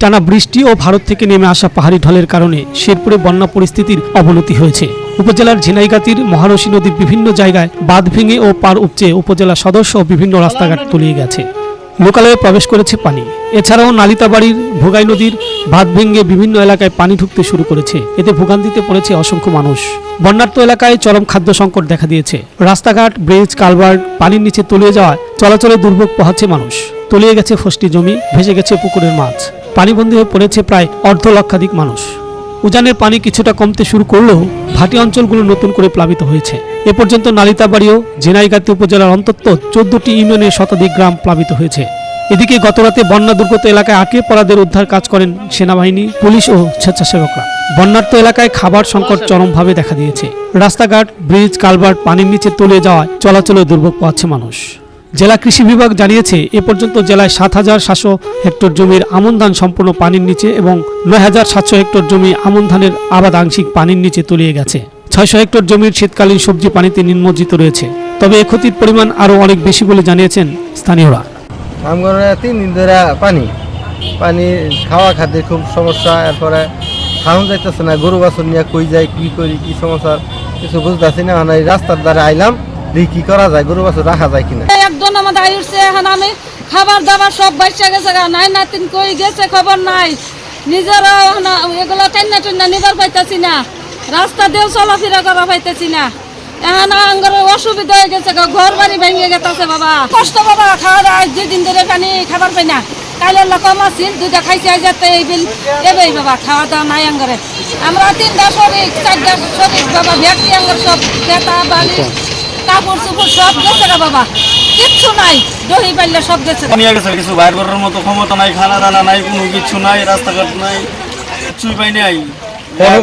টানা বৃষ্টি ও ভারত থেকে নেমে আসা পাহাড়ি ঢলের কারণে শেরপুরে বন্যা পরিস্থিতির অবনতি হয়েছে। উপজেলার ঝিনাইগাতির মহারশী নদীর বিভিন্ন জায়গায় বাঁধ ভেঙে ও পার উপচে উপজেলা সদস্য ও বিভিন্ন রাস্তাঘাট তলিয়ে গেছে। লোকালয়ে প্রবেশ করেছে পানি। এছাড়াও নালিতাবাড়ির ভোগাই নদীর বাঁধ ভেঙে বিভিন্ন এলাকায় পানি ঢুকতে শুরু করেছে। এতে ভোগান্তিতে পড়েছে অসংখ্য মানুষ। বন্যার্ত এলাকায় চরম খাদ্য সংকট দেখা দিয়েছে। রাস্তাঘাট, ব্রিজ, কালভার্ট, পানির নিচে তলিয়ে যাওয়ায় চলাচলে দুর্ভোগ পোহাচ্ছে মানুষ। তলিয়ে গেছে ফষ্টি জমি, ভেসে গেছে পুকুরের মাছ। পানিবন্দী হয়ে পড়েছে প্রায় অর্ধ লক্ষাধিক মানুষ। উজানের পানি কিছুটা কমতে শুরু করলেও ভাটি অঞ্চলগুলো নতুন করে প্লাবিত হয়েছে। এ পর্যন্ত নালিতাবাড়ি ও জেনাইগাতি উপজেলার অন্তত চোদ্দটি ইউনিয়নের শতাধিক গ্রাম প্লাবিত হয়েছে। এদিকে গতরাতে বন্যা দুর্গত এলাকায় আটকে পড়াদের উদ্ধার কাজ করেন সেনাবাহিনী, পুলিশ ও স্বেচ্ছাসেবকরা। বন্যার্ত এলাকায় খাবার সংকট চরমভাবে দেখা দিয়েছে। রাস্তাঘাট, ব্রিজ, কালভার্ট, পানির নিচে তলিয়ে যাওয়ায় চলাচলে দুর্ভোগ পাচ্ছে মানুষ। জেলা কৃষি বিভাগ জানিয়েছে এ পর্যন্ত জেলায় সাত হাজার সাতশো হেক্টর জমির আমন ধান সম্পূর্ণ পানির নিচে এবং নয় হাজার সাতশো হেক্টর জমি আমন ধানের আবাদ আংশিক পানির নিচে তলিয়ে গেছে। ছয়শো হেক্টর জমির শীতকালীন সবজি পানিতে নিমজ্জিত রয়েছে। তবে এ ক্ষতির পরিমাণ আরও অনেক বেশি বলে জানিয়েছেন স্থানীয়রা। তিন দিন ধরে পানি পানি খাওয়া খাদ্যে খুব সমস্যা এরপরে খাওয়া যাইতেছে না গরু বাছুর নিয়ে কই যাই কি করি কি সমস্যা কিছু বুঝতেছি না মানে রাস্তার দ্বারা আইলাম দেখি কি করা যায় গরু বাছুর রাখা যায় কিনা। আমাদের এখন আমি খাবার দাবার সব বাইসা গেছে। নাই নাতিন কই গেছে খবর নাই। নিজেরা এগুলো টেন্না টেন্না নিবার পাইতেছি না। রাস্তা দিয়েও চলাফেরা করা পাইতেছি না। এখন আঙ্গর অসুবিধা হয়ে গেছে। ঘর বাড়ি ভেঙে গেছে বাবা। কষ্ট বাবা, খাওয়া দাওয়া দুদিন ধরে পানি, খাবার পাই না। কালের লোক কম আছিল দুটা খাইছে, আজ এই বিল। এবেই বাবা, খাওয়া দাওয়া নাই আঙ্গরে। আমরা তিনটা শরীর চারটা শরীর বাবা ব্যক্তি আঙ্গর সব খেতা বালি কাপড় চোপড় সব গেছে বাবা। কিচ্ছু নাই। দহি পাইলে সব গেছে। নিয়ে গেছে কিছু বাইর করার মতো ক্ষমতা নাই খানা দানা নাই কোনো কিছু নাই রাস্তাঘাট নাই কিছুই পাই নাই।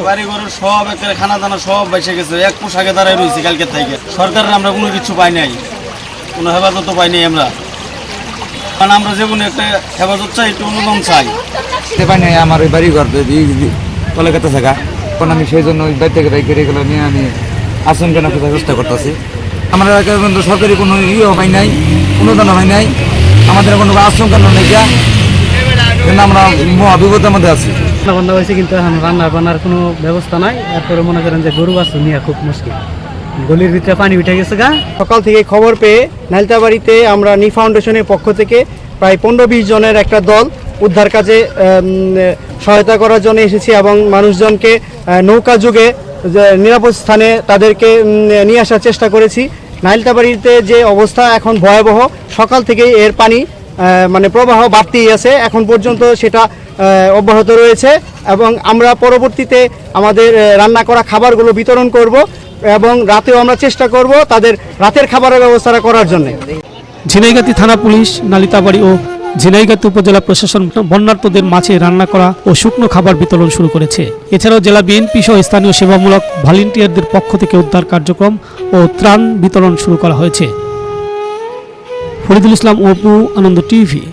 বাড়ি ঘরের সব একেবারে খানা দানা সব বেঁচে গেছে এক পোশাকে দাঁড়ায় রয়েছে কালকে থেকে। সরকারের আমরা কোনো কিছু পাই নাই কোনো হেফাজত পাই নাই আমরা। কারণ আমরা যে কোনো একটা হেফাজত চাই একটু অনুদান চাই। পাই নাই আমার ওই বাড়ি ঘর কলকাতা থাকা। এখন আমি সেই জন্য ওই বাড়ি থেকে বাইক এগুলো নিয়ে আমি আসন কেনা খোঁজার চেষ্টা করতেছি। আমরা সরকারি কোনো ইয়েও পাই নাই অনুদান হয় নাই, আমাদের কোনো আশ্রম কেন নেই কিন্তু আমরা মহা মধ্যে আছি। রান্না হয়েছে কিন্তু এখন রান্না বান্নার কোনো ব্যবস্থা নাই। এরপরে মনে করেন যে গরু বাছুর নিয়ে খুব মুশকিল। গলির ভিতরে পানি উঠে গেছে গা। সকাল থেকে খবর পেয়ে নালতাবাড়িতে আমরা নি ফাউন্ডেশনের পক্ষ থেকে প্রায় পনেরো বিশ জনের একটা দল উদ্ধার কাজে সহায়তা করার জন্য এসেছি এবং মানুষজনকে নৌকা যুগে নিরাপদ স্থানে তাদেরকে নিয়ে আসার চেষ্টা করেছি। নাইলতাবাড়িতে যে অবস্থা এখন ভয়াবহ, সকাল থেকেই এর পানি মানে প্রবাহ বাড়তেই আছে। এখন পর্যন্ত সেটা অব্যাহত রয়েছে এবং আমরা পরবর্তীতে আমাদের রান্না করা খাবারগুলো বিতরণ করব এবং রাতেও আমরা চেষ্টা করব তাদের রাতের খাবারের ব্যবস্থা করার জন্য। ঝিনাইগাতি থানা পুলিশ, নালিতাবাড়ি ও ঝিনাইগাতি উপজেলা প্রশাসন বন্যার্থদের মাছে রান্না করা ও শুকনো খাবার বিতরণ শুরু করেছে। এছাড়াও জেলা বিএনপি সহ স্থানীয় সেবামূলক ভলেন্টিয়ারদের পক্ষ থেকে উদ্ধার কার্যক্রম ও ত্রাণ বিতরণ শুরু করা হয়েছে। ফরিদুল ইসলাম, অপু আনন্দ টিভি।